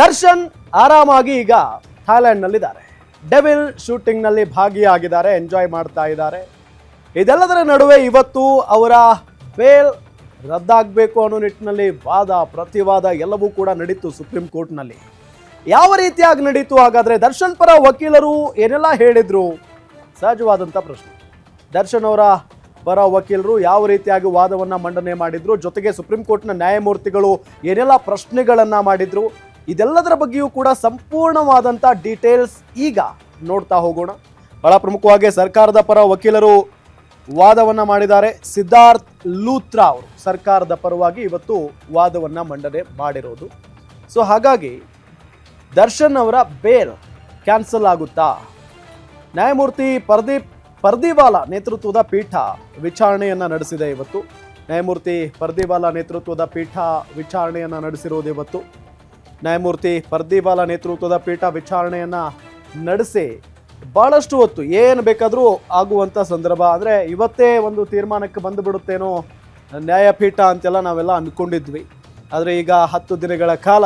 ದರ್ಶನ್ ಆರಾಮಾಗಿ ಈಗ ಥಾಯ್ಲೆಂಡ್ನಲ್ಲಿದ್ದಾರೆ. ಡೆವಿಲ್ ಶೂಟಿಂಗ್ನಲ್ಲಿ ಭಾಗಿಯಾಗಿದ್ದಾರೆ, ಎಂಜಾಯ್ ಮಾಡ್ತಾ ಇದ್ದಾರೆ. ಇದೆಲ್ಲದರ ನಡುವೆ ಇವತ್ತು ಅವರ ಬೇಲ್ ರದ್ದಾಗಬೇಕು ಅನ್ನೋ ನಿಟ್ಟಿನಲ್ಲಿ ವಾದ, ಪ್ರತಿವಾದ ಎಲ್ಲವೂ ಕೂಡ ನಡೀತು ಸುಪ್ರೀಂ ಕೋರ್ಟ್ನಲ್ಲಿ. ಯಾವ ರೀತಿಯಾಗಿ ನಡೀತು ಹಾಗಾದರೆ ದರ್ಶನ್ ಪರ ವಕೀಲರು ಏನೆಲ್ಲ ಹೇಳಿದರು? ಸಹಜವಾದಂಥ ಪ್ರಶ್ನೆ. ದರ್ಶನ್ ಅವರ ಪರ ವಕೀಲರು ಯಾವ ರೀತಿಯಾಗಿ ವಾದವನ್ನು ಮಂಡನೆ ಮಾಡಿದ್ರು? ಜೊತೆಗೆ ಸುಪ್ರೀಂ ಕೋರ್ಟ್ನ ನ್ಯಾಯಮೂರ್ತಿಗಳು ಏನೆಲ್ಲ ಪ್ರಶ್ನೆಗಳನ್ನು ಮಾಡಿದ್ರು? ಇದೆಲ್ಲದರ ಬಗ್ಗೆಯೂ ಕೂಡ ಸಂಪೂರ್ಣವಾದಂಥ ಡೀಟೇಲ್ಸ್ ಈಗ ನೋಡ್ತಾ ಹೋಗೋಣ. ಬಹಳ ಪ್ರಮುಖವಾಗಿ ಸರ್ಕಾರದ ಪರ ವಕೀಲರು ವಾದವನ್ನು ಮಾಡಿದ್ದಾರೆ. ಸಿದ್ಧಾರ್ಥ್ ಲೂತ್ರಾ ಅವರು ಸರ್ಕಾರದ ಪರವಾಗಿ ಇವತ್ತು ವಾದವನ್ನು ಮಂಡನೆ ಮಾಡಿರೋದು. ಸೊ ಹಾಗಾಗಿ ದರ್ಶನ್ ಅವರ ಬೇಲ್ ಕ್ಯಾನ್ಸಲ್ ಆಗುತ್ತಾ? ನ್ಯಾಯಮೂರ್ತಿ ಪರ್ದೀಪ್ ಪರ್ದಿವಾಲಾ ನೇತೃತ್ವದ ಪೀಠ ವಿಚಾರಣೆಯನ್ನು ನಡೆಸಿದೆ ಇವತ್ತು. ನ್ಯಾಯಮೂರ್ತಿ ಪರ್ದಿವಾಲಾ ನೇತೃತ್ವದ ಪೀಠ ವಿಚಾರಣೆಯನ್ನು ನಡೆಸಿರೋದು ಇವತ್ತು. ನ್ಯಾಯಮೂರ್ತಿ ಪರ್ದಿಬಾಲ ನೇತೃತ್ವದ ಪೀಠ ವಿಚಾರಣೆಯನ್ನು ನಡೆಸಿ ಬಹಳಷ್ಟು ಹೊತ್ತು ಏನು ಬೇಕಾದರೂ ಆಗುವಂಥ ಸಂದರ್ಭ. ಅಂದರೆ ಇವತ್ತೇ ಒಂದು ತೀರ್ಮಾನಕ್ಕೆ ಬಂದುಬಿಡುತ್ತೇನೋ ನ್ಯಾಯಪೀಠ ಅಂತೆಲ್ಲ ನಾವೆಲ್ಲ ಅಂದ್ಕೊಂಡಿದ್ವಿ ಆದರೆ ಈಗ ಹತ್ತು ದಿನಗಳ ಕಾಲ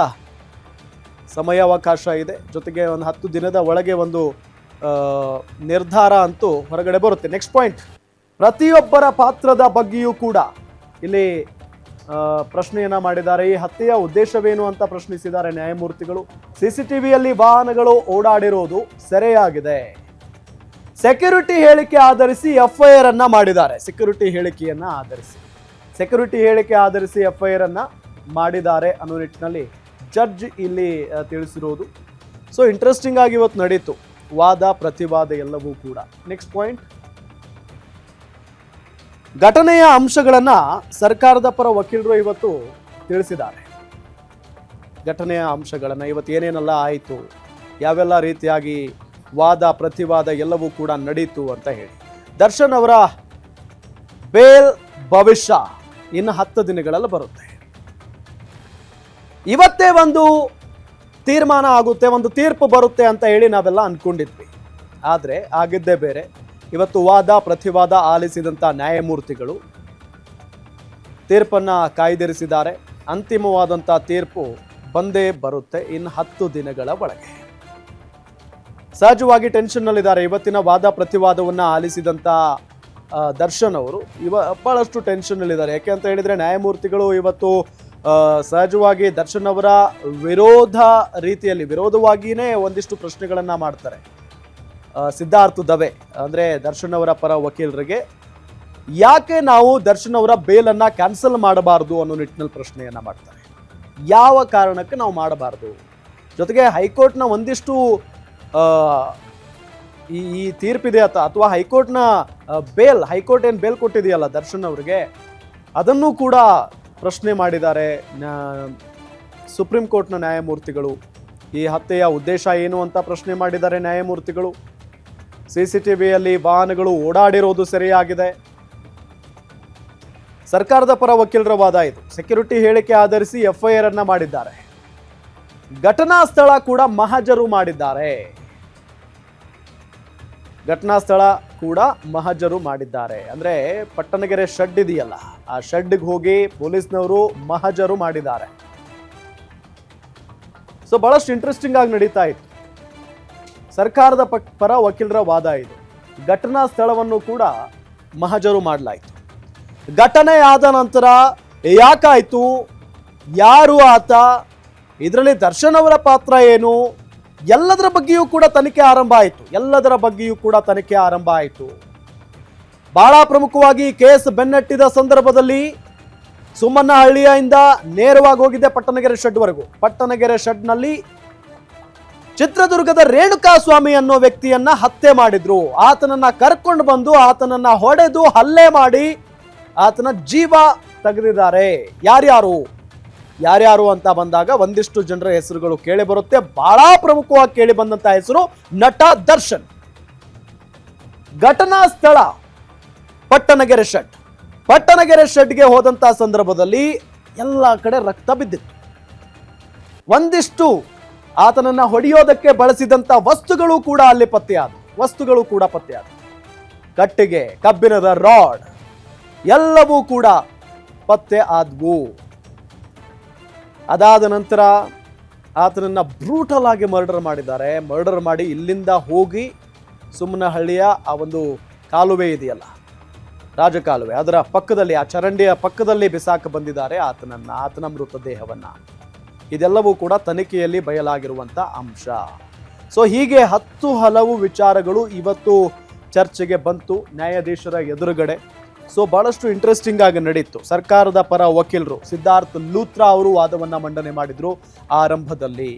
ಸಮಯಾವಕಾಶ ಇದೆ. ಜೊತೆಗೆ ಒಂದು ಹತ್ತು ದಿನದ ಒಳಗೆ ಒಂದು ನಿರ್ಧಾರ ಅಂತೂ ಹೊರಗಡೆ ಬರುತ್ತೆ. ನೆಕ್ಸ್ಟ್ ಪಾಯಿಂಟ್ ಪ್ರತಿಯೊಬ್ಬರ ಪಾತ್ರದ ಬಗ್ಗೆಯೂ ಕೂಡ ಇಲ್ಲಿ ಪ್ರಶ್ನೆಯನ್ನ ಮಾಡಿದ್ದಾರೆ. ಈ ಹತ್ಯೆಯ ಉದ್ದೇಶವೇನು ಅಂತ ಪ್ರಶ್ನಿಸಿದ್ದಾರೆ ನ್ಯಾಯಮೂರ್ತಿಗಳು. ಸಿ ಸಿ ಟಿವಿಯಲ್ಲಿ ವಾಹನಗಳು ಓಡಾಡಿರೋದು ಸೆರೆಯಾಗಿದೆ. ಸೆಕ್ಯೂರಿಟಿ ಹೇಳಿಕೆ ಆಧರಿಸಿ ಎಫ್ಐಆರ್ ಅನ್ನ ಮಾಡಿದ್ದಾರೆ. ಸೆಕ್ಯೂರಿಟಿ ಹೇಳಿಕೆಯನ್ನ ಆಧರಿಸಿ. ಸೆಕ್ಯೂರಿಟಿ ಹೇಳಿಕೆ ಆಧರಿಸಿ ಎಫ್ಐಆರ್ ಅನ್ನ ಮಾಡಿದ್ದಾರೆ ಅನ್ನೋ ನಿಟ್ಟಿನಲ್ಲಿ ಜಡ್ಜ್ ಇಲ್ಲಿ ತಿಳಿಸಿರೋದು ಸೊ, ಇಂಟ್ರೆಸ್ಟಿಂಗ್ ಆಗಿ ಇವತ್ತು ನಡೀತು. ವಾದ, ಪ್ರತಿವಾದ ಎಲ್ಲವೂ ಕೂಡ. ನೆಕ್ಸ್ಟ್ ಪಾಯಿಂಟ್ ಘಟನೆಯ ಅಂಶಗಳನ್ನು ಸರ್ಕಾರದ ಪರ ವಕೀಲರು ಇವತ್ತು ತಿಳಿಸಿದ್ದಾರೆ. ಘಟನೆಯ ಅಂಶಗಳನ್ನು ಇವತ್ತು ಏನೇನೆಲ್ಲ ಆಯಿತು, ಯಾವೆಲ್ಲ ರೀತಿಯಾಗಿ ವಾದ, ಪ್ರತಿವಾದ ಎಲ್ಲವೂ ಕೂಡ ನಡೀತು ಅಂತ ಹೇಳಿ. ದರ್ಶನ್ ಅವರ ಬೇಲ್ ಭವಿಷ್ಯ ಇನ್ನು ಹತ್ತು ದಿನಗಳಲ್ಲಿ ಬರುತ್ತೆ. ಇವತ್ತೇ ಒಂದು ತೀರ್ಮಾನ ಆಗುತ್ತೆ, ಒಂದು ತೀರ್ಪು ಬರುತ್ತೆ ಅಂತ ಹೇಳಿ ನಾವೆಲ್ಲ ಅಂದ್ಕೊಂಡಿದ್ವಿ ಆದರೆ ಆಗಿದ್ದೇ ಬೇರೆ. ಇವತ್ತು ವಾದ, ಪ್ರತಿವಾದ ಆಲಿಸಿದಂಥ ನ್ಯಾಯಮೂರ್ತಿಗಳು ತೀರ್ಪನ್ನ ಕಾಯ್ದಿರಿಸಿದ್ದಾರೆ. ಅಂತಿಮವಾದಂಥ ತೀರ್ಪು ಬಂದೇ ಬರುತ್ತೆ ಇನ್ನು ಹತ್ತು ದಿನಗಳ ಒಳಗೆ. ಸಹಜವಾಗಿ ಟೆನ್ಷನ್ನಲ್ಲಿದ್ದಾರೆ. ಇವತ್ತಿನ ವಾದ, ಪ್ರತಿವಾದವನ್ನ ಆಲಿಸಿದಂಥ ದರ್ಶನ್ ಅವರು ಇವ, ಬಹಳಷ್ಟು ಟೆನ್ಷನ್ನಲ್ಲಿದ್ದಾರೆ. ಯಾಕೆ ಅಂತ ಹೇಳಿದರೆ ನ್ಯಾಯಮೂರ್ತಿಗಳು ಇವತ್ತು ಸಹಜವಾಗಿ ದರ್ಶನ್ ಅವರ ವಿರೋಧ ರೀತಿಯಲ್ಲಿ ವಿರೋಧವಾಗಿಯೇ ಒಂದಿಷ್ಟು ಪ್ರಶ್ನೆಗಳನ್ನು ಮಾಡ್ತಾರೆ. ಸಿದ್ಧಾರ್ಥ ದವೆ, ಅಂದ್ರೆ ದರ್ಶನ್ ಅವರ ಪರ ವಕೀಲರಿಗೆ. ಯಾಕೆ ನಾವು ದರ್ಶನ್ ಅವರ ಬೇಲನ್ನು ಕ್ಯಾನ್ಸಲ್ ಮಾಡಬಾರದು ಅನ್ನೋ ನಿಟ್ಟಿನಲ್ಲಿ ಪ್ರಶ್ನೆಯನ್ನ ಮಾಡ್ತಾರೆ? ಯಾವ ಕಾರಣಕ್ಕೆ ನಾವು ಮಾಡಬಾರದು? ಜೊತೆಗೆ ಹೈಕೋರ್ಟ್ನ ಒಂದಿಷ್ಟು ಈ ಈ ತೀರ್ಪಿದೆ ಅಥ ಅಥವಾ ಹೈಕೋರ್ಟ್ನ ಬೇಲ್ ಹೈಕೋರ್ಟ್ ಏನು ಬೇಲ್ ಕೊಟ್ಟಿದೆಯಲ್ಲ ದರ್ಶನ್ ಅವರಿಗೆ, ಅದನ್ನು ಕೂಡ ಪ್ರಶ್ನೆ ಮಾಡಿದ್ದಾರೆ ಸುಪ್ರೀಂ ಕೋರ್ಟ್ನ ನ್ಯಾಯಮೂರ್ತಿಗಳು. ಈ ಹತ್ಯೆಯ ಉದ್ದೇಶ ಏನು ಅಂತ ಪ್ರಶ್ನೆ ಮಾಡಿದ್ದಾರೆ ನ್ಯಾಯಮೂರ್ತಿಗಳು. ಸಿ ಸಿ ವಾಹನಗಳು ಓಡಾಡಿರೋದು ಸರಿಯಾಗಿದೆ. ಸರ್ಕಾರದ ಪರ ವಕೀಲರ ವಾದ ಇದು. ಸೆಕ್ಯೂರಿಟಿ ಹೇಳಿಕೆ ಆಧರಿಸಿ ಎಫ್ಐಆರ್ ಅನ್ನ ಮಾಡಿದ್ದಾರೆ. ಘಟನಾ ಸ್ಥಳ ಕೂಡ ಮಹಜರು ಮಾಡಿದ್ದಾರೆ. ಘಟನಾ ಸ್ಥಳ ಕೂಡ ಮಹಜರು ಮಾಡಿದ್ದಾರೆ. ಅಂದ್ರೆ ಪಟ್ಟಣಗೆರೆ ಶೆಡ್ ಇದೆಯಲ್ಲ, ಆ ಶೆಡ್ಗೆ ಹೋಗಿ ಪೊಲೀಸ್ನವರು ಮಹಜರು ಮಾಡಿದ್ದಾರೆ. ಸೊ ಬಹಳಷ್ಟು ಇಂಟ್ರೆಸ್ಟಿಂಗ್ ಆಗಿ ನಡೀತಾ ಇತ್ತು. ಸರ್ಕಾರದ ಪರ ವಕೀಲರ ವಾದ ಇದು. ಘಟನಾ ಸ್ಥಳವನ್ನು ಕೂಡ ಮಹಜರು ಮಾಡಲಾಯಿತು. ಘಟನೆ ಆದ ನಂತರ ಯಾಕಾಯಿತು? ಯಾರು ಆತ? ಇದರಲ್ಲಿ ದರ್ಶನ್ ಅವರ ಪಾತ್ರ ಏನು? ಎಲ್ಲದರ ಬಗ್ಗೆಯೂ ಕೂಡ ತನಿಖೆ ಆರಂಭ ಆಯಿತು. ಎಲ್ಲದರ ಬಗ್ಗೆಯೂ ಕೂಡ ತನಿಖೆ ಆರಂಭ ಆಯಿತು. ಬಹಳ ಪ್ರಮುಖವಾಗಿ ಕೇಸ್ ಬೆನ್ನಟ್ಟಿದ ಸಂದರ್ಭದಲ್ಲಿ ಸುಮ್ಮನ ಹಳ್ಳಿಯಿಂದ ನೇರವಾಗಿ ಹೋಗಿದ್ದೆ ಪಟ್ಟಣಗೆರೆ ಶೆಡ್ವರೆಗೂ. ಪಟ್ಟಣಗೆರೆ ಶೆಡ್ನಲ್ಲಿ ಚಿತ್ರದುರ್ಗದ ರೇಣುಕಾ ಸ್ವಾಮಿ ಅನ್ನೋ ವ್ಯಕ್ತಿಯನ್ನ ಹತ್ಯೆ ಮಾಡಿದ್ರು. ಆತನನ್ನ ಕರ್ಕೊಂಡು ಬಂದು ಆತನನ್ನ ಹೊಡೆದು ಹಲ್ಲೆ ಮಾಡಿ ಆತನ ಜೀವ ತೆಗೆದಿದ್ದಾರೆ. ಯಾರ್ಯಾರು? ಯಾರ್ಯಾರು ಅಂತ ಬಂದಾಗ ಒಂದಿಷ್ಟು ಜನರ ಹೆಸರುಗಳು ಕೇಳಿ ಬರುತ್ತೆ. ಬಹಳ ಪ್ರಮುಖವಾಗಿ ಕೇಳಿ ಬಂದಂತ ಹೆಸರು ನಟ ದರ್ಶನ್. ಘಟನಾ ಸ್ಥಳ ಪಟ್ಟಣಗೆರೆ ಶೆಡ್. ಪಟ್ಟಣಗೆರೆ ಶೆಡ್ಗೆ ಹೋದಂತ ಸಂದರ್ಭದಲ್ಲಿ ಎಲ್ಲ ಕಡೆ ರಕ್ತ ಬಿದ್ದಿತ್ತು. ಒಂದಿಷ್ಟು ಆತನನ್ನ ಹೊಡೆಯೋದಕ್ಕೆ ಬಳಸಿದಂತ ವಸ್ತುಗಳು ಕೂಡ ಅಲ್ಲಿ ಪತ್ತೆಯಾದವು ವಸ್ತುಗಳು ಕೂಡ ಪತ್ತೆಯಾದವು ಕಟ್ಟಿಗೆ, ಕಬ್ಬಿಣದ ರಾಡ್, ಎಲ್ಲವೂ ಕೂಡ ಪತ್ತೆ ಆದವು. ಅದಾದ ನಂತರ ಆತನನ್ನ ಬ್ರೂಟಲ್ ಆಗಿ ಮರ್ಡರ್ ಮಾಡಿದ್ದಾರೆ. ಮರ್ಡರ್ ಮಾಡಿ ಇಲ್ಲಿಂದ ಹೋಗಿ ಸುಮ್ಮನಹಳ್ಳಿಯ ಆ ಒಂದು ಕಾಲುವೆ ಇದೆಯಲ್ಲ, ರಾಜಕಾಲುವೆ, ಅದರ ಪಕ್ಕದಲ್ಲಿ, ಆ ಚರಂಡಿಯ ಪಕ್ಕದಲ್ಲಿ ಬಿಸಾಕ ಬಂದಿದ್ದಾರೆ ಆತನನ್ನ, ಆತನ ಮೃತದೇಹವನ್ನ. ಇದೆಲ್ಲವೂ ಕೂಡ ತನಿಖೆಯಲ್ಲಿ ಬಯಲಾಗಿರುವಂತ ಅಂಶ. ಸೊ ಹೀಗೆ ಹತ್ತು ಹಲವು ವಿಚಾರಗಳು ಇವತ್ತು ಚರ್ಚೆಗೆ ಬಂತು, ನ್ಯಾಯಾಧೀಶರ ಎದುರುಗಡೆ. ಸೊ ಬಹಳಷ್ಟು ಇಂಟ್ರೆಸ್ಟಿಂಗ್ ಆಗಿ ನಡೀತು. ಸರ್ಕಾರದ ಪರ ವಕೀಲರು ಸಿದ್ಧಾರ್ಥ್ ಲೂತ್ರಾ ಅವರು ವಾದವನ್ನು ಮಂಡನೆ ಮಾಡಿದ್ರು ಆರಂಭದಲ್ಲಿ.